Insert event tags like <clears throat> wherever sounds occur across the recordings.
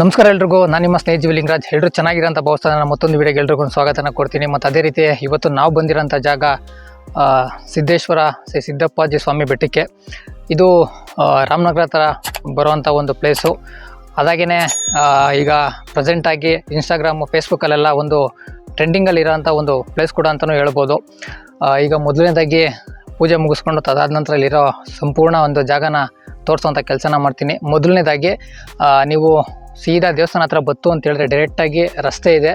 ನಮಸ್ಕಾರ ಎಲ್ರಿಗೂ. ನಾನು ನಿಮ್ಮ ಸ್ನೇಹಿತ ಲಿಂಗರಾಜ್ ಎಲ್ಲರೂ ಚೆನ್ನಾಗಿರೋಂಥ ಭಾವಸ್ಥಾನ ನಾನು ಮತ್ತೊಂದು ವೀಡಿಯೋಗೆ ಎಲ್ರಿಗೂ ಸ್ವಾಗತನ ಕೊಡ್ತೀನಿ. ಮತ್ತು ಅದೇ ರೀತಿ ಇವತ್ತು ನಾವು ಬಂದಿರೋಂಥ ಜಾಗ ಸಿದ್ದೇಶ್ವರ ಶ್ರೀ ಸಿದ್ದಪ್ಪಾಜಿ ಸ್ವಾಮಿ ಬೆಟ್ಟಕ್ಕೆ. ಇದು ರಾಮನಗರ ಹತ್ರ ಬರುವಂಥ ಒಂದು ಪ್ಲೇಸು ಅದಾಗೇ ಈಗ ಪ್ರೆಸೆಂಟಾಗಿ ಇನ್ಸ್ಟಾಗ್ರಾಮು ಫೇಸ್ಬುಕ್ಕಲ್ಲೆಲ್ಲ ಒಂದು ಟ್ರೆಂಡಿಂಗಲ್ಲಿ ಇರೋಂಥ ಒಂದು ಪ್ಲೇಸ್ ಕೂಡ ಅಂತಲೂ ಹೇಳ್ಬೋದು. ಈಗ ಮೊದಲನೇದಾಗಿ ಪೂಜೆ ಮುಗಿಸ್ಕೊಂಡು ತದಾದ ನಂತರ ಇಲ್ಲಿರೋ ಸಂಪೂರ್ಣ ಒಂದು ಜಾಗನ ತೋರಿಸೋವಂಥ ಕೆಲಸನ ಮಾಡ್ತೀನಿ. ಮೊದಲನೇದಾಗಿ ನೀವು ಸೀದಾ ದೇವಸ್ಥಾನ ಹತ್ರ ಬತ್ತು ಅಂತ ಹೇಳಿದ್ರೆ ಡೈರೆಕ್ಟಾಗಿ ರಸ್ತೆ ಇದೆ.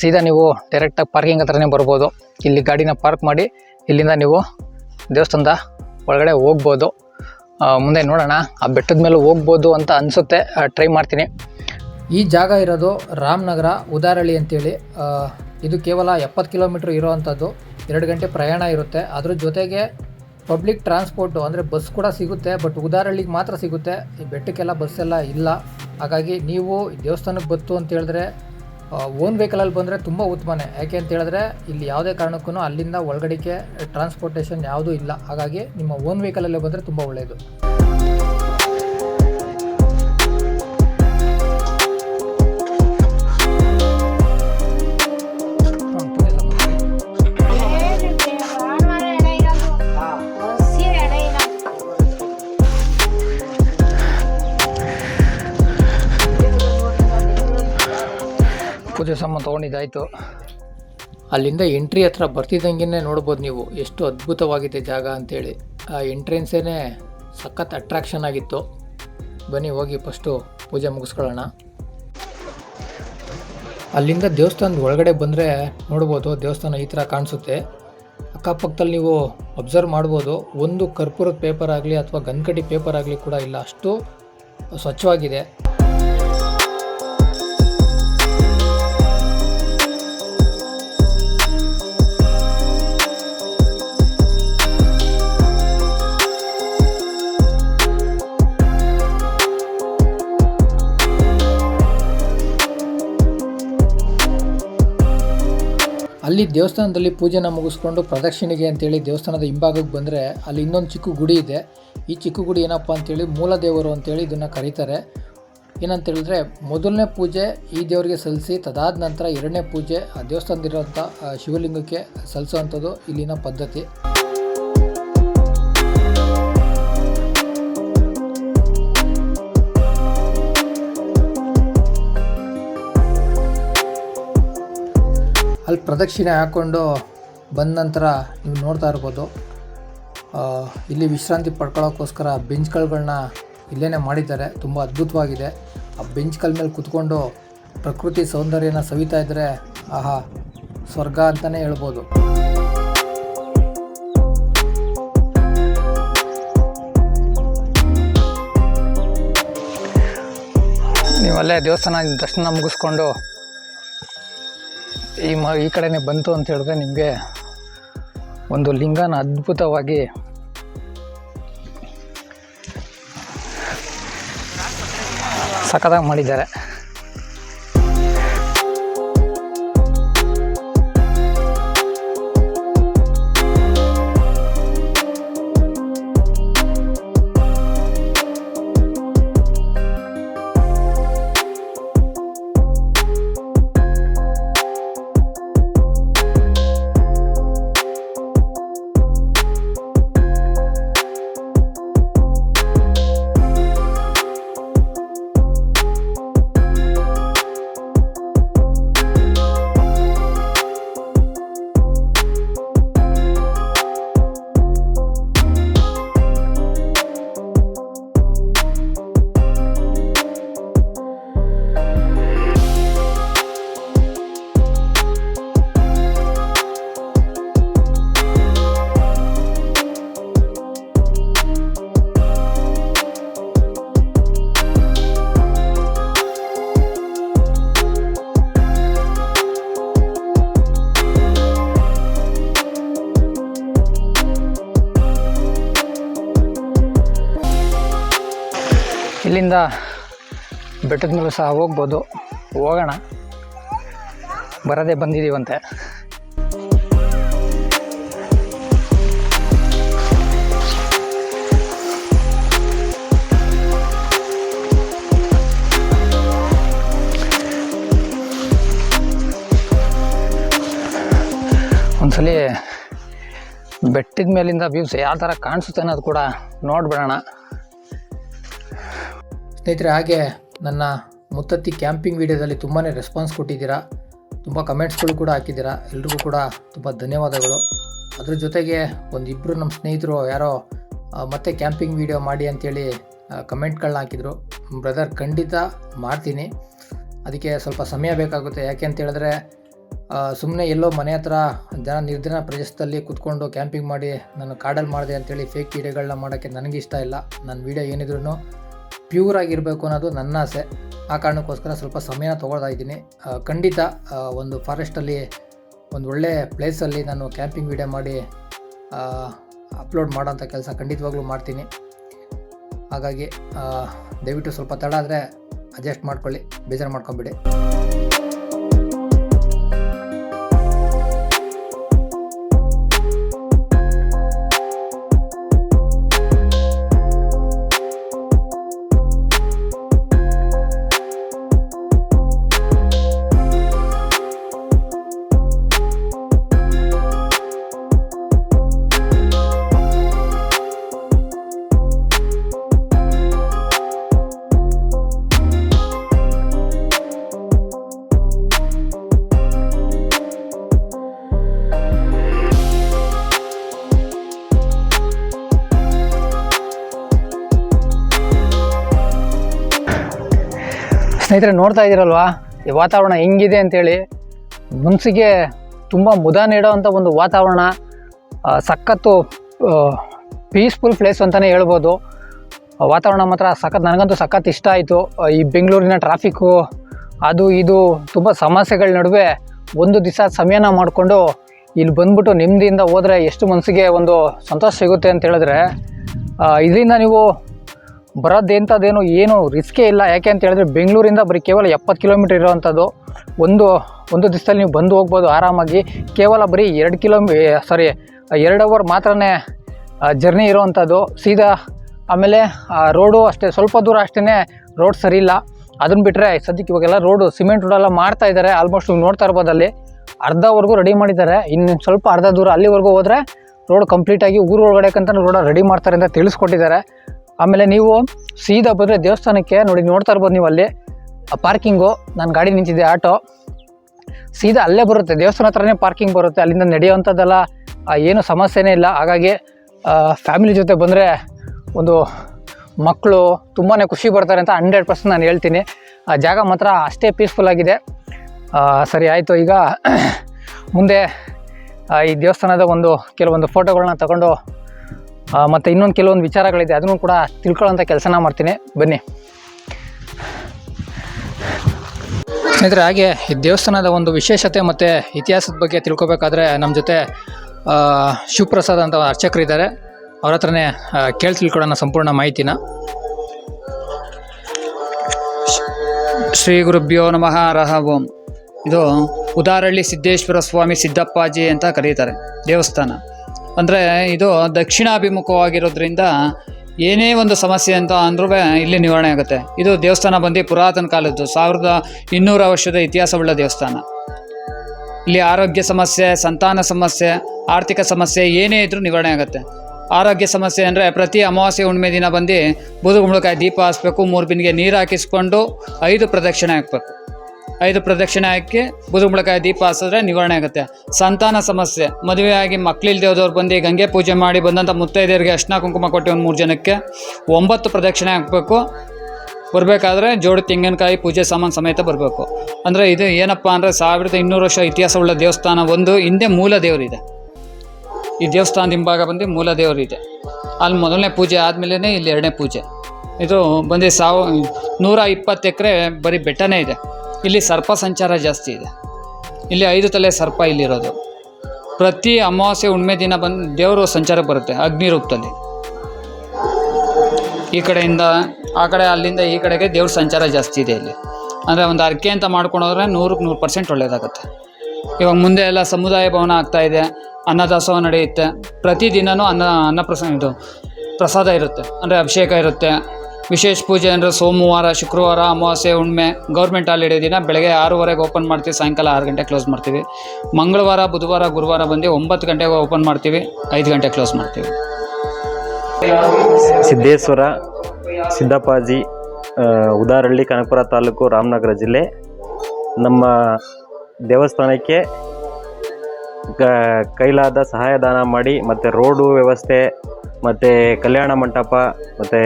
ಸೀದಾ ನೀವು ಡೈರೆಕ್ಟಾಗಿ ಪಾರ್ಕಿಂಗ್ ಹತ್ರನೇ ಬರ್ಬೋದು. ಇಲ್ಲಿ ಗಾಡಿನ ಪಾರ್ಕ್ ಮಾಡಿ ಇಲ್ಲಿಂದ ನೀವು ದೇವಸ್ಥಾನದ ಒಳಗಡೆ ಹೋಗ್ಬೋದು. ಮುಂದೆ ನೋಡೋಣ. ಆ ಬೆಟ್ಟದ ಮೇಲೆ ಹೋಗ್ಬೋದು ಅಂತ ಅನಿಸುತ್ತೆ. ಟ್ರೈ ಮಾಡ್ತೀನಿ. ಈ ಜಾಗ ಇರೋದು ರಾಮನಗರ ಉದಾರಳ್ಳಿ ಅಂತೇಳಿ. ಇದು ಕೇವಲ ಎಪ್ಪತ್ತು ಕಿಲೋಮೀಟ್ರ್ ಇರೋವಂಥದ್ದು. ಎರಡು ಗಂಟೆ ಪ್ರಯಾಣ ಇರುತ್ತೆ. ಅದ್ರ ಜೊತೆಗೆ ಪಬ್ಲಿಕ್ ಟ್ರಾನ್ಸ್ಪೋರ್ಟು ಅಂದರೆ ಬಸ್ ಕೂಡ ಸಿಗುತ್ತೆ ಬಟ್ ಉದಾಹರಣೆಗೆ ಮಾತ್ರ ಸಿಗುತ್ತೆ. ಈ ಬೆಟ್ಟಕ್ಕೆಲ್ಲ ಬಸ್ ಎಲ್ಲ ಇಲ್ಲ. ಹಾಗಾಗಿ ನೀವು ದೇವಸ್ಥಾನಕ್ಕೆ ಬತ್ತು ಅಂತ ಹೇಳಿದ್ರೆ ಓನ್ ವೆಹಿಕಲಲ್ಲಿ ಬಂದರೆ ತುಂಬ ಉತ್ತಮನೇ. ಯಾಕೆ ಅಂತ ಹೇಳಿದ್ರೆ, ಇಲ್ಲಿ ಯಾವುದೇ ಕಾರಣಕ್ಕೂ ಅಲ್ಲಿಂದ ಒಳಗಡೆಗೆ ಟ್ರಾನ್ಸ್ಪೋರ್ಟೇಷನ್ ಯಾವುದೂ ಇಲ್ಲ. ಹಾಗಾಗಿ ನಿಮ್ಮ ಓನ್ ವೆಹಿಕಲಲ್ಲೇ ಬಂದರೆ ತುಂಬ ಒಳ್ಳೆಯದು ಸಾಮಾನು ತೊಗೊಂಡಿದ್ದಾಯಿತು. ಅಲ್ಲಿಂದ ಎಂಟ್ರಿ ಹತ್ರ ಬರ್ತಿದ್ದಂಗೆ ನೋಡ್ಬೋದು ನೀವು. ಎಷ್ಟು ಅದ್ಭುತವಾಗಿದೆ ಜಾಗ ಅಂತೇಳಿ. ಆ ಎಂಟ್ರೆನ್ಸೇ ಸಖತ್ ಅಟ್ರಾಕ್ಷನ್ ಆಗಿತ್ತು. ಬನ್ನಿ, ಹೋಗಿ ಫಸ್ಟು ಪೂಜೆ ಮುಗಿಸ್ಕೊಳ್ಳೋಣ. ಅಲ್ಲಿಂದ ದೇವಸ್ಥಾನದ ಒಳಗಡೆ ಬಂದರೆ ನೋಡ್ಬೋದು, ದೇವಸ್ಥಾನ ಈ ಥರ ಕಾಣಿಸುತ್ತೆ. ಅಕ್ಕಪಕ್ಕದಲ್ಲಿ ನೀವು ಅಬ್ಸರ್ವ್ ಮಾಡ್ಬೋದು. ಒಂದು ಕರ್ಪೂರದ ಪೇಪರ್ ಆಗಲಿ ಅಥವಾ ಗನ್ಕಡಿ ಪೇಪರ್ ಆಗಲಿ ಕೂಡ ಇಲ್ಲ. ಅಷ್ಟು ಸ್ವಚ್ಛವಾಗಿದೆ. ಅಲ್ಲಿ ದೇವಸ್ಥಾನದಲ್ಲಿ ಪೂಜೆನ ಮುಗಿಸ್ಕೊಂಡು ಪ್ರದಕ್ಷಿಣೆಗೆ ಅಂತೇಳಿ ದೇವಸ್ಥಾನದ ಹಿಂಭಾಗಕ್ಕೆ ಬಂದರೆ ಅಲ್ಲಿ ಇನ್ನೊಂದು ಚಿಕ್ಕ ಗುಡಿ ಇದೆ. ಈ ಚಿಕ್ಕ ಗುಡಿ ಏನಪ್ಪ ಅಂತೇಳಿ ಮೂಲ ದೇವರು ಅಂತೇಳಿ ಇದನ್ನು ಕರೀತಾರೆ. ಏನಂತ ಹೇಳಿದ್ರೆ ಮೊದಲನೇ ಪೂಜೆ ಈ ದೇವರಿಗೆ ಸಲ್ಲಿಸಿ, ತದಾದ ನಂತರ ಎರಡನೇ ಪೂಜೆ ಆ ದೇವಸ್ಥಾನದಿರುವಂಥ ಶಿವಲಿಂಗಕ್ಕೆ ಸಲ್ಲಿಸೋವಂಥದ್ದು ಇಲ್ಲಿನ ಪದ್ಧತಿ. ಅಲ್ಲಿ ಪ್ರದಕ್ಷಿಣೆ ಹಾಕ್ಕೊಂಡು ಬಂದ ನಂತರ ನೀವು ನೋಡ್ತಾ ಇರ್ಬೋದು ಇಲ್ಲಿ ವಿಶ್ರಾಂತಿ ಪಡ್ಕೊಳ್ಳೋಕ್ಕೋಸ್ಕರ ಬೆಂಚ್ಗಳನ್ನ ಇಲ್ಲೇ ಮಾಡಿದ್ದಾರೆ. ತುಂಬ ಅದ್ಭುತವಾಗಿದೆ. ಆ ಬೆಂಚ್ಗಳ ಮೇಲೆ ಕುತ್ಕೊಂಡು ಪ್ರಕೃತಿ ಸೌಂದರ್ಯನ ಸವಿತಾ ಇದ್ದರೆ ಆಹಾ, ಸ್ವರ್ಗ ಅಂತಲೇ ಹೇಳ್ಬೋದು. ನೀವು ಅಲ್ಲೇ ದೇವಸ್ಥಾನ ದರ್ಶನ ಮುಗಿಸ್ಕೊಂಡು ಈ ಮ ಈ ಕಡೆನೇ ಬಂತು ಅಂತ ಹೇಳಿದ್ರೆ ನಿಮಗೆ ಒಂದು ಲಿಂಗನ ಅದ್ಭುತವಾಗಿ ಸಖತ್ತಾಗಿ ಮಾಡಿದ್ದಾರೆ. ಇಲ್ಲಿಂದ ಬೆಟ್ಟದ ಮೇಲೆ ಸಹ ಹೋಗ್ಬೋದು. ಹೋಗೋಣ. ಬರದೇ ಬಂದಿದ್ದೀವಂತೆ. ಒಂದ್ಸಲ ಬೆಟ್ಟದ ಮೇಲಿಂದ ವ್ಯೂಸ್ ಯಾವ ಥರ ಕಾಣಿಸುತ್ತೆ ಅನ್ನೋದು ಕೂಡ ನೋಡಿಬಿಡೋಣ. ಸ್ನೇಹಿತರೆ, ಹಾಗೆ ನನ್ನ ಮುತ್ತತ್ತಿ ಕ್ಯಾಂಪಿಂಗ್ ವಿಡಿಯೋದಲ್ಲಿ ತುಂಬಾ ರೆಸ್ಪಾನ್ಸ್ ಕೊಟ್ಟಿದ್ದೀರಾ. ತುಂಬ ಕಮೆಂಟ್ಸ್ಗಳು ಕೂಡ ಹಾಕಿದ್ದೀರಾ. ಎಲ್ರಿಗೂ ಕೂಡ ತುಂಬ ಧನ್ಯವಾದಗಳು. ಅದ್ರ ಜೊತೆಗೆ ಒಂದಿಬ್ಬರು ನಮ್ಮ ಸ್ನೇಹಿತರು ಯಾರೋ ಮತ್ತೆ ಕ್ಯಾಂಪಿಂಗ್ ವಿಡಿಯೋ ಮಾಡಿ ಅಂತೇಳಿ ಕಮೆಂಟ್ಗಳನ್ನ ಹಾಕಿದರು. ಬ್ರದರ್, ಖಂಡಿತ ಮಾಡ್ತೀನಿ. ಅದಕ್ಕೆ ಸ್ವಲ್ಪ ಸಮಯ ಬೇಕಾಗುತ್ತೆ. ಯಾಕೆ ಅಂತ ಹೇಳಿದ್ರೆ ಸುಮ್ಮನೆ ಎಲ್ಲೋ ಮನೆ ಹತ್ರ ಜನ ನಿರ್ಜನ ಪ್ರದೇಶದಲ್ಲಿ ಕುತ್ಕೊಂಡು ಕ್ಯಾಂಪಿಂಗ್ ಮಾಡಿ ನಾನು ಕಾಡಲ್ಲಿ ಮಾಡಿದೆ ಅಂತೇಳಿ ಫೇಕ್ ವೀಡಿಯೋಗಳನ್ನ ಮಾಡೋಕ್ಕೆ ನನಗೆ ಇಷ್ಟ ಇಲ್ಲ. ನನ್ನ ವೀಡಿಯೋ ಏನಿದ್ರು ಪ್ಯೂರ್ ಆಗಿರಬೇಕು ಅನ್ನೋದು ನನ್ನ ಆಸೆ. ಆ ಕಾರಣಕ್ಕೋಸ್ಕರ ಸ್ವಲ್ಪ ಸಮಯನ ತೊಗೊಳ್ತಾ ಇದ್ದೀನಿ. ಖಂಡಿತ ಒಂದು ಫಾರೆಸ್ಟಲ್ಲಿ ಒಂದು ಒಳ್ಳೆ ಪ್ಲೇಸಲ್ಲಿ ನಾನು ಕ್ಯಾಂಪಿಂಗ್ ವಿಡಿಯೋ ಮಾಡಿ ಅಪ್ಲೋಡ್ ಮಾಡೋಂಥ ಕೆಲಸ ಖಂಡಿತವಾಗ್ಲೂ ಮಾಡ್ತೀನಿ. ಹಾಗಾಗಿ ದಯವಿಟ್ಟು ಸ್ವಲ್ಪ ತಡ ಆದರೆ ಅಡ್ಜಸ್ಟ್ ಮಾಡ್ಕೊಳ್ಳಿ. ಬೇಜಾರು ಮಾಡ್ಕೊಂಬಿಡಿ ಸ್ನೇಹಿತರೆ, ನೋಡ್ತಾ ಇದ್ದೀರಲ್ವಾ? ಈ ವಾತಾವರಣ ಹೆಂಗಿದೆ ಅಂತೇಳಿ. ಮನಸ್ಸಿಗೆ ತುಂಬ ಮುದ ನೀಡೋವಂಥ ಒಂದು ವಾತಾವರಣ ಸಖತ್ತು ಪೀಸ್ಫುಲ್ ಪ್ಲೇಸ್ ಅಂತಲೇ ಹೇಳ್ಬೋದು. ವಾತಾವರಣ ಮಾತ್ರ ಸಖತ್, ನನಗಂತೂ ಸಖತ್ ಇಷ್ಟ ಆಯಿತು. ಈ ಬೆಂಗಳೂರಿನ ಟ್ರಾಫಿಕ್ಕು ಅದು ಇದು ತುಂಬ ಸಮಸ್ಯೆಗಳ ನಡುವೆ ಒಂದು ದಿವಸ ಸಮಯನ ಮಾಡಿಕೊಂಡು ಇಲ್ಲಿ ಬಂದ್ಬಿಟ್ಟು ನೆಮ್ಮದಿಯಿಂದ ಹೋದರೆ ಎಷ್ಟು ಮನಸ್ಸಿಗೆ ಒಂದು ಸಂತೋಷ ಸಿಗುತ್ತೆ ಅಂತ ಹೇಳಿದ್ರೆ ಇದರಿಂದ ನೀವು ಬರೋದೇಂಥದ್ದೇನು ಏನು ರಿಸ್ಕೇ ಇಲ್ಲ. ಯಾಕೆ ಅಂತ ಹೇಳಿದ್ರೆ ಬೆಂಗಳೂರಿಂದ ಬರೀ ಕೇವಲ ಎಪ್ಪತ್ತು ಕಿಲೋಮೀಟರ್ ಇರೋವಂಥದ್ದು ಒಂದು ಒಂದು ದಿವಸದಲ್ಲಿ ನೀವು ಬಂದು ಹೋಗ್ಬೋದು ಆರಾಮಾಗಿ. ಕೇವಲ ಬರೀ ಎರಡು ಕಿಲೋಮೀ ಸಾರಿ ಎರಡು ಅವರ್ ಮಾತ್ರನೇ ಜರ್ನಿ ಇರೋವಂಥದ್ದು ಸೀದಾ ಆಮೇಲೆ ರೋಡು ಅಷ್ಟೇ, ಸ್ವಲ್ಪ ದೂರ ಅಷ್ಟೇ ರೋಡ್ ಸರಿ ಇಲ್ಲ. ಅದನ್ನ ಬಿಟ್ಟರೆ ಸದ್ಯಕ್ಕೆ ಇವಾಗೆಲ್ಲ ರೋಡು ಸಿಮೆಂಟ್ ರೋಡೆಲ್ಲ ಮಾಡ್ತಾ ಇದ್ದಾರೆ. ಆಲ್ಮೋಸ್ಟ್ ನೀವು ನೋಡ್ತಾ ಇರ್ಬೋದು ಅಲ್ಲಿ. ಅರ್ಧವರೆಗೂ ರೆಡಿ ಮಾಡಿದ್ದಾರೆ. ಇನ್ನು ಸ್ವಲ್ಪ ಅರ್ಧ ದೂರ ಅಲ್ಲಿವರೆಗೂ ಹೋದರೆ ರೋಡ್ ಕಂಪ್ಲೀಟಾಗಿ ಊರು ಒಳಗಡೆಕಂತ ರೋಡ ರೆಡಿ ಮಾಡ್ತಾರೆ ಅಂತ ತಿಳಿಸ್ಕೊಟ್ಟಿದ್ದಾರೆ. ಆಮೇಲೆ ನೀವು ಸೀದಾ ಬಂದರೆ ದೇವಸ್ಥಾನಕ್ಕೆ ನೋಡಿ ನೋಡ್ತಾ ಇರ್ಬೋದು ನೀವು ಅಲ್ಲಿ. ಪಾರ್ಕಿಂಗು ನಾನು ಗಾಡಿ ನಿಂತಿದ್ದೆ ಆಟೋ. ಸೀದಾ ಅಲ್ಲೇ ಬರುತ್ತೆ ದೇವಸ್ಥಾನ ಹತ್ರನೇ ಪಾರ್ಕಿಂಗ್ ಬರುತ್ತೆ ಅಲ್ಲಿಂದ ನಡೆಯುವಂಥದ್ದೆಲ್ಲ ಆ, ಏನು ಸಮಸ್ಯೆನೇ ಇಲ್ಲ. ಹಾಗಾಗಿ ಫ್ಯಾಮಿಲಿ ಜೊತೆ ಬಂದರೆ ಒಂದು ಮಕ್ಕಳು ತುಂಬಾ ಖುಷಿ ಬರ್ತಾರೆ ಅಂತ ಹಂಡ್ರೆಡ್ ಪರ್ಸೆಂಟ್ ನಾನು ಹೇಳ್ತೀನಿ. ಆ ಜಾಗ ಮಾತ್ರ ಅಷ್ಟೇ ಪೀಸ್ಫುಲ್ ಆಗಿದೆ. ಸರಿ ಆಯಿತು. ಈಗ <clears throat> ಮುಂದೆ ಈ ದೇವಸ್ಥಾನದ ಒಂದು ಕೆಲವೊಂದು ಫೋಟೋಗಳನ್ನ ತಗೊಂಡು ಆ, ಮತ್ತು ಇನ್ನೊಂದು ಕೆಲವೊಂದು ವಿಚಾರಗಳಿದೆ, ಅದನ್ನು ಕೂಡ ತಿಳ್ಕೊಳ್ಳೋಂಥ ಕೆಲಸನ ಮಾಡ್ತೀನಿ. ಬನ್ನಿ. ಸ್ನೇಹಿತರೆ, ಹಾಗೆ ಈ ದೇವಸ್ಥಾನದ ಒಂದು ವಿಶೇಷತೆ ಮತ್ತು ಇತಿಹಾಸದ ಬಗ್ಗೆ ತಿಳ್ಕೊಬೇಕಾದ್ರೆ ನಮ್ಮ ಜೊತೆ ಶಿವಪ್ರಸಾದ್ ಅಂತ ಅರ್ಚಕರಿದ್ದಾರೆ ಅವ್ರ ಹತ್ರನೇ ಕೇಳಿ ತಿಳ್ಕೊಳ್ಳೋಣ ಸಂಪೂರ್ಣ ಮಾಹಿತಿನ. ಶ್ರೀ ಗುರುಭ್ಯೋ ನಮಃ ರಹ ಓಂ. ಇದು ಉದಾರಳ್ಳಿ ಸಿದ್ದೇಶ್ವರ ಸ್ವಾಮಿ ಸಿದ್ದಪ್ಪಾಜಿ ಅಂತ ಕರೀತಾರೆ, ದೇವಸ್ಥಾನ. ಅಂದರೆ ಇದು ದಕ್ಷಿಣಾಭಿಮುಖವಾಗಿರೋದ್ರಿಂದ ಏನೇ ಒಂದು ಸಮಸ್ಯೆ ಅಂತ ಅಂದ್ರೂ ಇಲ್ಲಿ ನಿವಾರಣೆ ಆಗುತ್ತೆ. ಇದು ದೇವಸ್ಥಾನ ಬಂದು ಪುರಾತನ ಕಾಲದ್ದು, ಸಾವಿರದ ಇನ್ನೂರ ವರ್ಷದ ಇತಿಹಾಸವುಳ್ಳ ದೇವಸ್ಥಾನ. ಇಲ್ಲಿ ಆರೋಗ್ಯ ಸಮಸ್ಯೆ, ಸಂತಾನ ಸಮಸ್ಯೆ, ಆರ್ಥಿಕ ಸಮಸ್ಯೆ ಏನೇ ಇದ್ರೂ ನಿವಾರಣೆ ಆಗುತ್ತೆ. ಆರೋಗ್ಯ ಸಮಸ್ಯೆ ಅಂದರೆ ಪ್ರತಿ ಅಮಾವಾಸ್ಯೆ ಹುಣ್ಣಿಮೆ ದಿನ ಬಂದು ಬೂದುಗುಂಬಳಕಾಯಿ ದೀಪ ಹಾಸ್ಬೇಕು, ಮೂರು ಬಿನ್ಗೆ ನೀರು ಹಾಕಿಸ್ಕೊಂಡು ಐದು ಪ್ರದಕ್ಷಿಣೆ ಹಾಕಬೇಕು. ಐದು ಪ್ರದಕ್ಷಿಣೆ ಹಾಕಿ ಬುದುಂಬಳಕಾಯಿ ದೀಪ ಹಾಸಿದ್ರೆ ನಿವಾರಣೆ ಆಗುತ್ತೆ. ಸಂತಾನ ಸಮಸ್ಯೆ. ಮದುವೆಯಾಗಿ ಮಕ್ಕಳಿಲ್ದೇ ಹೋದವ್ರು ಬಂದು ಗಂಗೆ ಪೂಜೆ ಮಾಡಿ ಬಂದಂಥ ಮುತ್ತೈದೆಯರಿಗೆ ಅರ್ಶಿನ ಕುಂಕುಮ ಕೊಟ್ಟು ಒಂದು ಮೂರು ಜನಕ್ಕೆ ಒಂಬತ್ತು ಪ್ರದಕ್ಷಿಣೆ ಹಾಕಬೇಕು. ಬರಬೇಕಾದ್ರೆ ಜೋಡಿ ತೆಂಗಿನಕಾಯಿ ಪೂಜೆ ಸಾಮಾನು ಸಮೇತ ಬರಬೇಕು. ಅಂದರೆ ಇದು ಏನಪ್ಪ ಅಂದರೆ ಸಾವಿರದ ಇನ್ನೂರು ವರ್ಷ ಇತಿಹಾಸವುಳ್ಳ ದೇವಸ್ಥಾನ ಒಂದು, ಹಿಂದೆ ಮೂಲ ದೇವರಿದೆ. ಈ ದೇವಸ್ಥಾನದ ಹಿಂಭಾಗ ಬಂದು ಮೂಲ ದೇವರಿದೆ. ಅಲ್ಲಿ ಮೊದಲನೇ ಪೂಜೆ ಆದಮೇಲೆ ಇಲ್ಲಿ ಎರಡನೇ ಪೂಜೆ. ಇದು ಬಂದು ಸಾವು ನೂರ ಇಪ್ಪತ್ತು ಎಕರೆ ಬರೀ ಬೆಟ್ಟನೇ ಇದೆ. ಇಲ್ಲಿ ಸರ್ಪ ಸಂಚಾರ ಜಾಸ್ತಿ ಇದೆ. ಇಲ್ಲಿ ಐದು ತಲೆ ಸರ್ಪ ಇಲ್ಲಿರೋದು. ಪ್ರತಿ ಅಮಾವಾಸ್ಯೆ ಹುಣ್ಮೆ ದಿನ ಬಂದು ದೇವರು ಸಂಚಾರ ಬರುತ್ತೆ ಅಗ್ನಿ ರೂಪದಲ್ಲಿ. ಈ ಕಡೆಯಿಂದ ಆ ಕಡೆ ಅಲ್ಲಿಂದ ಈ ಕಡೆಗೆ ದೇವ್ರ ಸಂಚಾರ ಜಾಸ್ತಿ ಇದೆ ಇಲ್ಲಿ. ಅಂದರೆ ಒಂದು ಅರ್ಕೆ ಅಂತ ಮಾಡ್ಕೊಂಡೋದ್ರೆ ನೂರಕ್ಕೆ ನೂರು ಪರ್ಸೆಂಟ್ ಒಳ್ಳೆಯದಾಗುತ್ತೆ ಇವಾಗ ಮುಂದೆ ಎಲ್ಲ ಸಮುದಾಯ ಭವನ ಆಗ್ತಾ ಇದೆ, ಅನ್ನದಾಸೋಹ ನಡೆಯುತ್ತೆ. ಪ್ರತಿದಿನವೂ ಅನ್ನ ಅನ್ನಪ್ರಸಾದ ಇದು ಪ್ರಸಾದ ಇರುತ್ತೆ. ಅಂದರೆ ಅಭಿಷೇಕ ಇರುತ್ತೆ. ವಿಶೇಷ ಪೂಜೆ ಅಂದರೆ ಸೋಮವಾರ, ಶುಕ್ರವಾರ, ಅಮಾವಾಸ್ಯೆ ಹುಣ್ಣಿಮೆ ಗೌರ್ಮೆಂಟ್ ಹಾಲಿಡೇ ದಿನ ಬೆಳಗ್ಗೆ ಆರೂವರೆಗೆ ಓಪನ್ ಮಾಡ್ತೀವಿ, ಸಾಯಂಕಾಲ ಆರು ಗಂಟೆ ಕ್ಲೋಸ್ ಮಾಡ್ತೀವಿ. ಮಂಗಳವಾರ, ಬುಧವಾರ, ಗುರುವಾರ ಬಂದು ಒಂಬತ್ತು ಗಂಟೆಗೆ ಓಪನ್ ಮಾಡ್ತೀವಿ, ಐದು ಗಂಟೆ ಕ್ಲೋಸ್ ಮಾಡ್ತೀವಿ. ಸಿದ್ದೇಶ್ವರ, ಸಿದ್ದಪ್ಪಾಜಿ ಉದಾರಳ್ಳಿ ಕನಕಪುರ ತಾಲೂಕು, ರಾಮನಗರ ಜಿಲ್ಲೆ, ನಮ್ಮ ದೇವಸ್ಥಾನಕ್ಕೆ ಕೈಲಾದ ಸಹಾಯದಾನ ಮಾಡಿ, ಮತ್ತು ರೋಡು ವ್ಯವಸ್ಥೆ, ಮತ್ತು ಕಲ್ಯಾಣ ಮಂಟಪ, ಮತ್ತು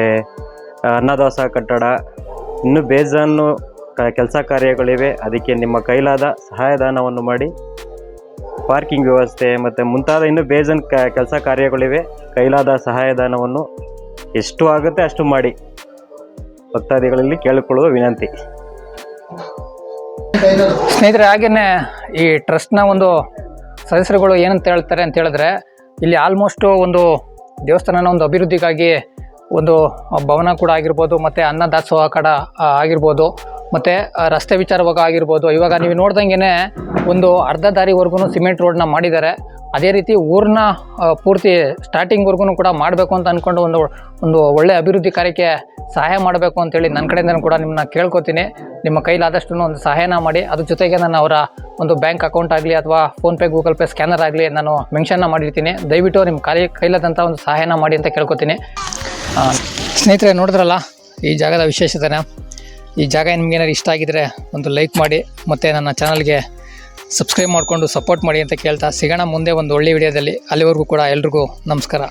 ಅನ್ನದಾಸ ಕಟ್ಟಡ. ಇನ್ನೂ ಬೇಜಾನು ಕೆಲಸ ಕಾರ್ಯಗಳಿವೆ. ಅದಕ್ಕೆ ನಿಮ್ಮ ಕೈಲಾದ ಸಹಾಯದಾನವನ್ನು ಮಾಡಿ ಪಾರ್ಕಿಂಗ್ ವ್ಯವಸ್ಥೆ ಮತ್ತು ಮುಂತಾದ ಇನ್ನೂ ಬೇಜನ್ ಕ, ಕೆಲಸ ಕಾರ್ಯಗಳಿವೆ. ಕೈಲಾದ ಸಹಾಯದಾನವನ್ನು ಎಷ್ಟು ಆಗುತ್ತೆ ಅಷ್ಟು ಮಾಡಿ. ಭಕ್ತಾದಿಗಳಲ್ಲಿ ಕೇಳಿಕೊಳ್ಳುವ ವಿನಂತಿ. ಸ್ನೇಹಿತರೆ ಹಾಗೆಯೇ ಈ ಟ್ರಸ್ಟ್ನ ಒಂದು ಸದಸ್ಯರುಗಳು ಏನಂತ ಹೇಳ್ತಾರೆ ಅಂತ ಹೇಳಿದ್ರೆ, ಇಲ್ಲಿ ಆಲ್ಮೋಸ್ಟು ಒಂದು ದೇವಸ್ಥಾನನ ಒಂದು ಅಭಿವೃದ್ಧಿಗಾಗಿ ಒಂದು ಭವನ ಕೂಡ ಆಗಿರ್ಬೋದು ಮತ್ತು ಅನ್ನದಾಸೋಹ ಕಡ ಆ, ಆಗಿರ್ಬೋದು ಮತ್ತು ರಸ್ತೆ ವಿಚಾರವಾಗ ಆಗಿರ್ಬೋದು. ಇವಾಗ ನೀವು ನೋಡ್ದಂಗೆ ಒಂದು ಅರ್ಧ ದಾರಿವರೆಗೂ ಸಿಮೆಂಟ್ ರೋಡ್ನ ಮಾಡಿದ್ದಾರೆ. ಅದೇ ರೀತಿ ಊರನ್ನ ಪೂರ್ತಿ ಸ್ಟಾರ್ಟಿಂಗ್ವರೆಗೂ ಕೂಡ ಮಾಡಬೇಕು ಅಂತ ಅಂದ್ಕೊಂಡು ಒಂದು ಒಂದು ಒಳ್ಳೆ ಅಭಿವೃದ್ಧಿ ಕಾರ್ಯಕ್ಕೆ ಸಹಾಯ ಮಾಡಬೇಕು ಅಂತೇಳಿ ನನ್ನ ಕಡೆಯಿಂದ ಕೂಡ ನಿಮ್ಮನ್ನ ಕೇಳ್ಕೊತೀನಿ. ನಿಮ್ಮ ಕೈಲಾದಷ್ಟು ಒಂದು ಸಹಾಯನ ಮಾಡಿ. ಅದ್ರ ಜೊತೆಗೆ ನಾನು ಅವರ ಒಂದು ಬ್ಯಾಂಕ್ ಅಕೌಂಟ್ ಆಗಲಿ ಅಥವಾ ಫೋನ್ಪೇ ಗೂಗಲ್ ಪೇ ಸ್ಕ್ಯಾನರ್ ಆಗಲಿ ನಾನು ಮೆನ್ಷನ್ನ ಮಾಡಿರ್ತೀನಿ. ದಯವಿಟ್ಟು ನಿಮ್ಮ ಕೈ ಕೈಲಾದಂಥ ಒಂದು ಸಹಾಯನ ಮಾಡಿ ಅಂತ ಕೇಳ್ಕೊತೀನಿ. ಸ್ನೇಹಿತರೆ, ನೋಡಿದ್ರಲ್ಲ ಈ ಜಾಗದ ವಿಶೇಷತೆನ? ಈ ಜಾಗ ನಿಮ್ಗೇನಾದ್ರು ಇಷ್ಟ ಆಗಿದ್ರೆ ಒಂದು ಲೈಕ್ ಮಾಡಿ, ಮತ್ತು ನನ್ನ ಚಾನಲ್ಗೆ ಸಬ್ಸ್ಕ್ರೈಬ್ ಮಾಡಿಕೊಂಡು ಸಪೋರ್ಟ್ ಮಾಡಿ ಅಂತ ಕೇಳ್ತಾ ಸಿಗೋಣ ಮುಂದೆ ಒಂದು ಒಳ್ಳೆ ವಿಡಿಯೋದಲ್ಲಿ ಅಲ್ಲಿವರೆಗೂ ಕೂಡ ಎಲ್ರಿಗೂ ನಮಸ್ಕಾರ.